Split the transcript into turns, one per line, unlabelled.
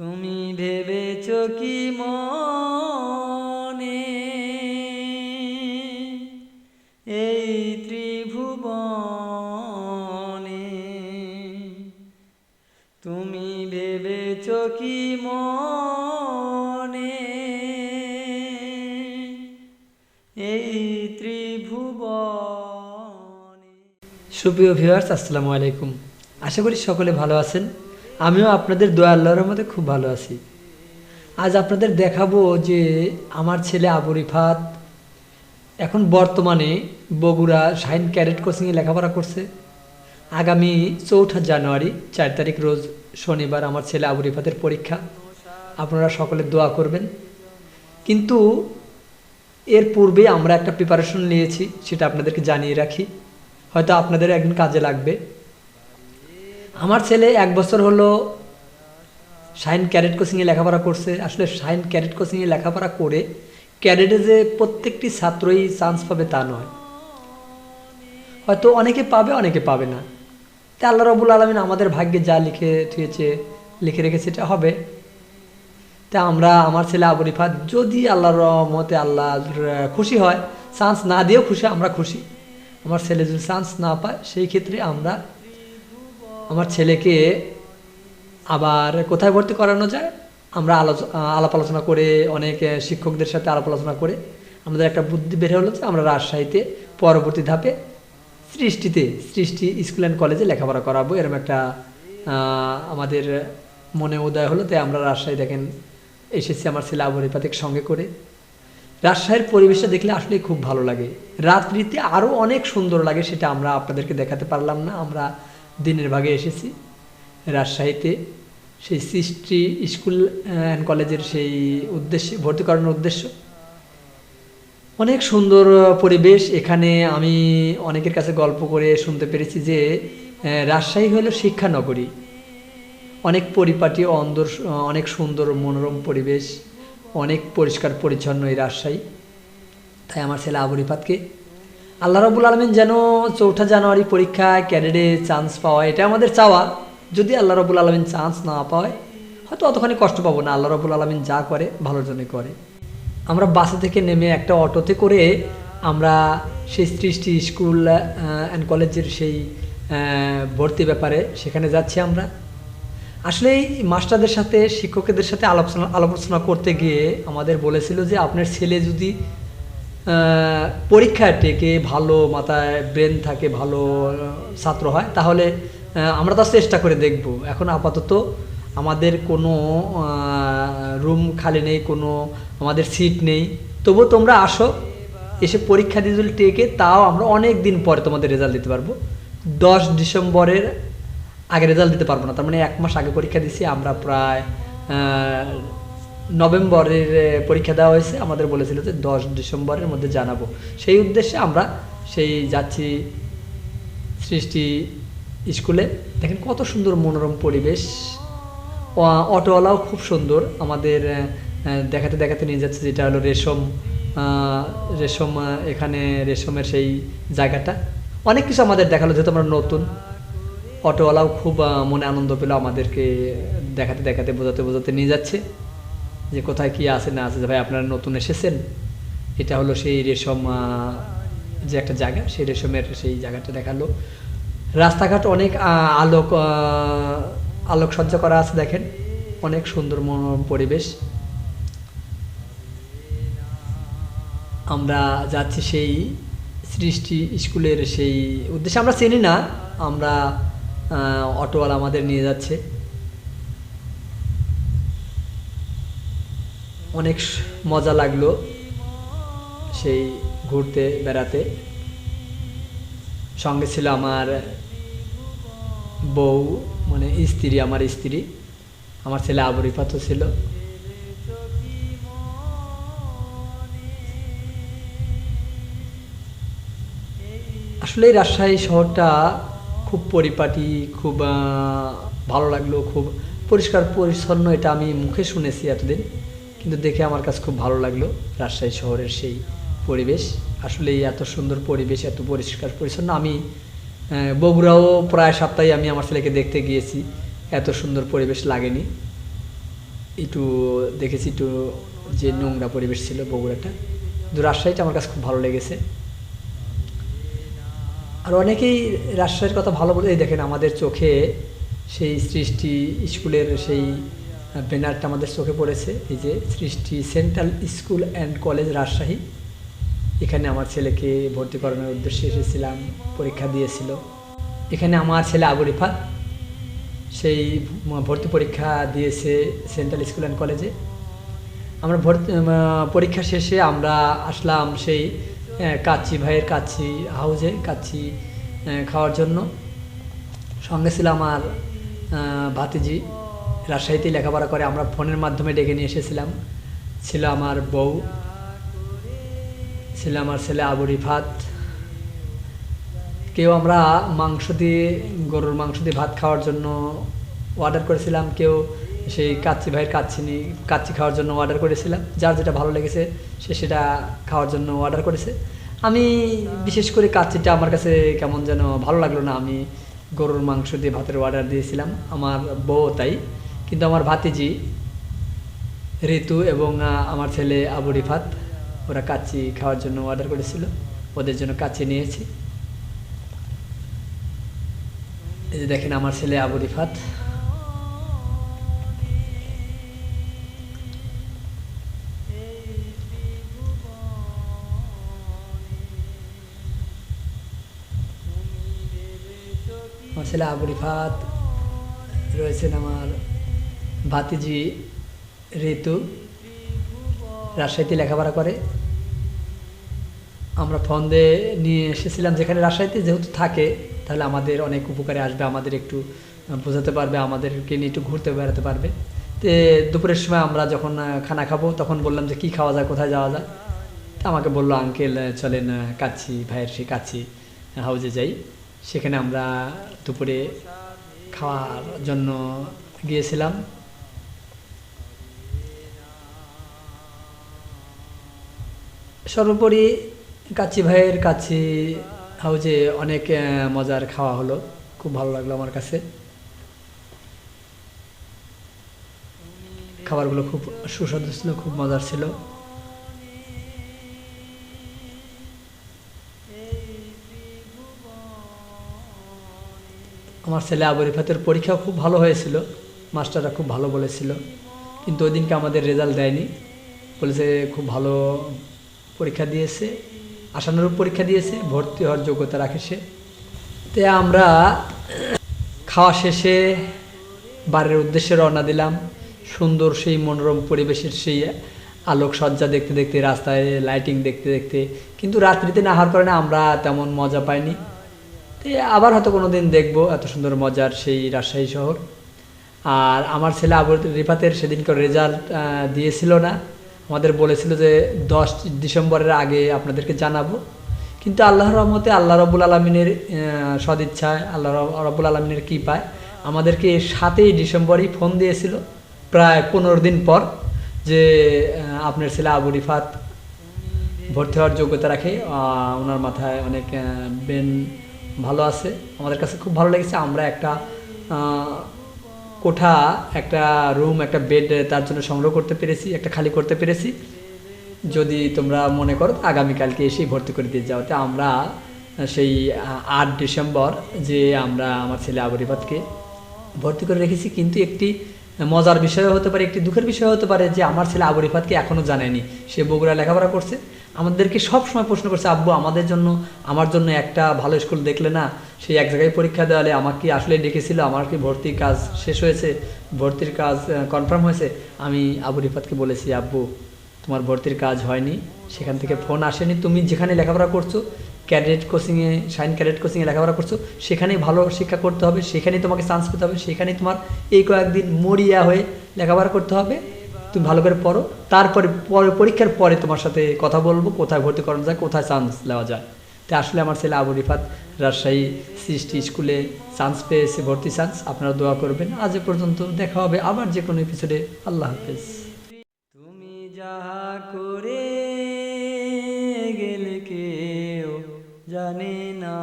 তুমি ভেবেছ কি মনে? এই ত্রিভুবনে তুমি ভেবেছ কি মনে? এই ত্রিভুবনে সুপ্রিয় ভিউয়ার্স, আসসালামু আলাইকুম। আশা করি সকলে ভালো আছেন। আমিও আপনাদের দোয়া আল্লাহর রহমতে খুব ভালো আছি। আজ আপনাদের দেখাবো যে আমার ছেলে আবু রিফাত এখন বর্তমানে বগুড়া শাইন ক্যারেট কোচিংয়ে লেখাপড়া করছে। আগামী চৌঠা জানুয়ারি, চার তারিখ রোজ শনিবার আমার ছেলে আবু রিফাতের পরীক্ষা। আপনারা সকলে দোয়া করবেন। কিন্তু এর পূর্বে আমরা একটা প্রিপারেশন নিয়েছি, সেটা আপনাদেরকে জানিয়ে রাখি। হয়তো আপনাদের একদিন কাজে লাগবে। আমার ছেলে এক বছর হলো সাইন ক্যারেট কোচিংয়ে লেখাপড়া করছে। আসলে শাইন ক্যারেট কোচিংয়ে লেখাপড়া করে ক্যারেটে যে প্রত্যেকটি ছাত্রই চান্স পাবে তা নয়। হয়তো অনেকে পাবে অনেকে পাবে না। তা আল্লাহ রবুল আলমিন আমাদের ভাগ্যে যা লিখে থুয়েছে লিখে রেখেছে এটা হবে। তা আমরা, আমার ছেলে আবু যদি আল্লাহর রহমতে আল্লাহ খুশি হয় চান্স না দিয়েও খুশি, আমরা খুশি। আমার ছেলে যদি চান্স না পায়, সেই ক্ষেত্রে আমরা আমার ছেলেকে আবার কোথায় ভর্তি করানো যায়? আমরা আলাপ আলোচনা করে, অনেক শিক্ষকদের সাথে আলাপ আলোচনা করে আমাদের একটা বুদ্ধি বের হলো যে আমরা রাজশাহীতে পরবর্তী ধাপে সৃষ্টিতে, সৃষ্টি স্কুল অ্যান্ড কলেজে লেখাপড়া করাবো। এরকম একটা আমাদের মনে উদয় হলো তাই আমরা রাজশাহী দেখেন, এসেছি আমার ছেলে আবু রিফাতের সঙ্গে করে। রাজশাহীর পরিবেশটা দেখলে আসলেই খুব ভালো লাগে। রাত্রিতে আরও অনেক সুন্দর লাগে, সেটা আমরা আপনাদেরকে দেখাতে পারলাম না। আমরা দিনের ভাগে এসেছি। রাজশাহীতে সেই সৃষ্টি স্কুল অ্যান্ড কলেজের সেই উদ্দেশ্যে, ভর্তি করানোর উদ্দেশ্য। অনেক সুন্দর পরিবেশ। এখানে আমি অনেকের কাছে গল্প করে শুনতে পেরেছি যে রাজশাহী হলো শিক্ষানগরী। অনেক পরিপাটি, অন্দর, অনেক সুন্দর, মনোরম পরিবেশ। অনেক পরিষ্কার পরিচ্ছন্ন এই রাজশাহী। তাই আমার ছেলে আবু রিফাতকে আল্লাহ রাবুল আলমিন যেন চৌঠা জানুয়ারি পরীক্ষায় ক্যাডেটে চান্স পাওয়া এটা আমাদের চাওয়া। যদি আল্লাহ রবুল আলমিন চান্স না পায়, হয়তো অতখানি কষ্ট পাবো না। আল্লাহ রবুল আলমিন যা করে, ভালোর জন্য করে। আমরা বাসে থেকে নেমে একটা অটোতে করে আমরা সেই সৃষ্টি স্কুল অ্যান্ড কলেজের সেই ভর্তি ব্যাপারে সেখানে যাচ্ছি আমরা। আসলে এই মাস্টারদের সাথে, শিক্ষকদের সাথে আলোচনা আলোচনা করতে গিয়ে আমাদের বলেছিল যে আপনার ছেলে যদি পরীক্ষায় টেকে ভালো মাথায় ব্রেন থাকে, ভালো ছাত্র হয়, তাহলে আমরা তো চেষ্টা করে দেখব। এখন আপাতত আমাদের কোনো রুম খালি নেই, কোনো আমাদের সিট নেই। তবু তোমরা আসো, এসে পরীক্ষা দিয়ে যদি টেকে তাও আমরা অনেক দিন পরে তোমাদের রেজাল্ট দিতে পারব। দশ ডিসেম্বরের আগে রেজাল্ট দিতে পারব না, তার মানে এক মাস আগে পরীক্ষা দিছি আমরা প্রায় নভেম্বরের পরীক্ষা দেওয়া হয়েছে। আমাদের বলেছিল যে দশ ডিসেম্বরের মধ্যে জানাব। সেই উদ্দেশ্যে আমরা সেই যাচ্ছি সৃষ্টি স্কুলে দেখেন কত সুন্দর মনোরম পরিবেশ। অটোওয়ালাও খুব সুন্দর। আমাদের দেখাতে দেখাতে নিয়ে যাচ্ছে যেটা হলো রেশম রেশম এখানে রেশমের সেই জায়গাটা। অনেক কিছু আমাদের দেখাল, যেহেতু আমরা নতুন। অটোওয়ালাও খুব মনে আনন্দ পেল আমাদেরকে দেখাতে দেখাতে, বোঝাতে বোঝাতে নিয়ে যাচ্ছে। যে কোথায় কি আছে, না আছে, যে ভাই আপনারা নতুন এসেছেন? এটা হলো সেই রেশম যে একটা জায়গা, সেই রেশমের সেই জায়গাটা দেখাল। রাস্তাঘাট অনেক আলোক আলোকসজ্জা করা আছে দেখেন। অনেক সুন্দর মনোরম পরিবেশ। আমরা যাচ্ছি সেই সৃষ্টি স্কুলের সেই উদ্দেশ্যে। আমরা চিনি না, আমরা অটোওয়ালা আমাদের নিয়ে যাচ্ছে। অনেক মজা লাগল সেই ঘুরতে, বেড়াতে। সঙ্গে ছিল আমার বউ মানে স্ত্রী, আমার স্ত্রী। আমার ছেলে আবু ছিল। আসলে রাজশাহী শহরটা খুব পরিপাটি, খুব ভালো লাগল, খুব পরিষ্কার পরিচ্ছন্ন, এটা আমি মুখে শুনেছি এতদিন। কিন্তু দেখে আমার কাছে খুব ভালো লাগল রাজশাহী শহরের সেই পরিবেশ। আসলে এত সুন্দর পরিবেশ, এত পরিষ্কার, পরিচ্ছন্ন। আমি বগুড়াও প্রায় সপ্তাহে আমি আমার ছেলেকে দেখতে গিয়েছি। এত সুন্দর পরিবেশ লাগেনি। একটু দেখেছি একটু যে নোংরা পরিবেশ ছিল বগুড়াটা। কিন্তু রাজশাহীটা আমার কাছে খুব ভালো লেগেছে। আর অনেকেই রাজশাহীর কথা ভালো বলে দেখেন আমাদের চোখে সেই সৃষ্টি, স্কুলের সেই ব্যানারটা আমাদের চোখে পড়েছে, এই যে Srishti central school and college Rajshahi. এখানে আমার ছেলেকে ভর্তি করানোর উদ্দেশ্যে এসেছিলাম, পরীক্ষা দিয়েছিল। এখানে আমার ছেলে আবু রিফাত সেই ভর্তি পরীক্ষা দিয়েছে সেন্ট্রাল স্কুল অ্যান্ড কলেজে। আমরা ভর্তি পরীক্ষা শেষে আমরা আসলাম সেই কাচ্চি ভাইয়ের কাচ্চি হাউজে কাচ্চি খাওয়ার জন্য। সঙ্গে ছিল আমার ভাতিজি। রাজশাহীতে লেখাপড়া করে আমরা ফোনের মাধ্যমে ডেকে নিয়ে এসেছিলাম। ছিল আমার বউ, ছিল আমার ছেলে আবু রিফাত। কেউ আমরা মাংস দিয়ে, গরুর মাংস দিয়ে ভাত খাওয়ার জন্য অর্ডার করেছিলাম। কেউ সেই কাচ্চি ভাইয়ের কাচ্চি নি কাচ্চি খাওয়ার জন্য অর্ডার করেছিলাম। যার যেটা ভালো লেগেছে, সে সেটা খাওয়ার জন্য অর্ডার করেছে। আমি বিশেষ করে কাচ্চিটা আমার কাছে কেমন যেন ভালো লাগল না। আমি গরুর মাংস দিয়ে ভাতের অর্ডার দিয়েছিলাম। আমার বউ তাই। কিন্তু আমার ভাতিজি, ঋতু এবং আমার ছেলে আবু রিফাত, ওরা কাচ্চি খাওয়ার জন্য অর্ডার করেছিল। ওদের জন্য কাচ্চি নিয়েছি। এই যে দেখেন আমার ছেলে আবু রিফাত। আমার ছেলে আবু রিফাত রয়েছেন আমার ভাতিজি ঋতু রাজশাহীতে লেখাপড়া করে। আমরা ফোন দিয়ে নিয়ে এসেছিলাম যেখানে রাজশাহীতে যেহেতু থাকে, তাহলে আমাদের অনেক উপকারে আসবে, আমাদের একটু বোঝাতে পারবে, আমাদেরকে নিয়ে একটু ঘুরতে বেড়াতে পারবে। তে দুপুরের সময় আমরা যখন খানা খাব, তখন বললাম যে কী খাওয়া যায়, কোথায় যাওয়া যায়? তা আমাকে বলল, আঙ্কেল চলেন কাচ্চি, ভাইয়ের সেই কাচ্চি হাউজে যাই। সেখানে আমরা দুপুরে খাওয়ার জন্য গিয়েছিলাম। সর্বোপরি কাচ্চি ভাইয়ের কাচ্চি হাউজে অনেক মজার খাওয়া হলো। খুব ভালো লাগল আমার কাছে। খাবারগুলো খুব সুস্বাদু ছিল খুব মজার ছিল। আমার ছেলে আবু রিফাতের পরীক্ষা খুব ভালো হয়েছিল, মাস্টাররা খুব ভালো বলেছিল। কিন্তু ওই দিনকে আমাদের রেজাল্ট দেয়নি। বলেছে খুব ভালো পরীক্ষা দিয়েছে, আশানুরূপ পরীক্ষা দিয়েছে, ভর্তি হওয়ার যোগ্যতা রাখে সে। তে আমরা খাওয়া শেষে বাড়ির উদ্দেশ্যে রওনা দিলাম। সুন্দর সেই মনোরম পরিবেশের সেই আলোকসজ্জা দেখতে দেখতে, রাস্তায় লাইটিং দেখতে দেখতে, কিন্তু রাত্রিতে না হওয়ার কারণে আমরা তেমন মজা পাইনি। তো আবার হয়তো কোনো দিন দেখব এত সুন্দর মজার সেই রাজশাহী শহর। আর আমার ছেলে আবু রিফাতের সেদিনকার রেজাল্ট দিয়েছিল না। আমাদের বলেছিল যে দশ ডিসেম্বরের আগে আপনাদেরকে জানাব। কিন্তু আল্লাহর রহমতে আল্লাহ রবুল আলমিনের সদিচ্ছায়, আল্লাহ রবুল আলমিনের কী পায় আমাদেরকে সাতই ডিসেম্বরই ফোন দিয়েছিল, প্রায় পনেরো দিন পর যে আপনার ছেলে আবু রিফাত ভর্তি হওয়ার যোগ্যতা রাখে। ওনার মাথায় অনেক বেন ভালো আছে। আমাদের কাছে খুব ভালো লেগেছে। আমরা একটা কোঠা, একটা রুম একটা বেড তার জন্য সংগ্রহ করতে পেরেছি, একটা খালি করতে পেরেছি। যদি তোমরা মনে করো আগামীকালকে এসেই ভর্তি করে দিয়ে যাও, তো আমরা সেই আট ডিসেম্বর যে আমরা আমার ছেলে আবরিবাদকে ভর্তি করে রেখেছি। কিন্তু একটি মজার বিষয় হতে পারে, একটি দুঃখের বিষয় হতে পারে যে আমার ছেলে আবু রিফাতকে এখনও জানায়নি। সে বগুড়া লেখাপড়া করছে। আমাদেরকে সব সময় প্রশ্ন করছে, আব্বু, আমাদের জন্য, আমার জন্য একটা ভালো স্কুল দেখলে না, সেই এক জায়গায় পরীক্ষা দেওয়ালে আমার কি আসলে ডেকেছিল, আমার কি ভর্তির কাজ শেষ হয়েছে, ভর্তির কাজ কনফার্ম হয়েছে? আমি আবু রিফাতকে বলেছি, আব্বু, তোমার ভর্তির কাজ হয়নি, সেখান থেকে ফোন আসেনি। তুমি যেখানে লেখাপড়া করছ ক্যাডেট কোচিংয়ে সাইন ক্যাডেট কোচিংয়ে লেখাপড়া করছ, সেখানেই ভালো শিক্ষা করতে হবে, সেখানেই তোমাকে চান্স পেতে হবে, সেখানেই তোমার এই কয়েকদিন মরিয়া হয়ে লেখাপড়া করতে হবে। তুমি ভালো করে পড়ো, তারপরে পরে, পরীক্ষার পরে তোমার সাথে কথা বলব, কোথায় ভর্তি করানো যায়, কোথায় চান্স নেওয়া যায়। তাই আসলে আমার ছেলে আবু রিফাত রাজশাহী সৃষ্টি স্কুলে চান্স পেয়েছে, ভর্তি চান্স আপনারা দোয়া করবেন। আজ পর্যন্ত দেখা হবে আবার যে কোনো এপিসোডে আল্লাহ হাফেজ। তুমি যাহা করে জানি না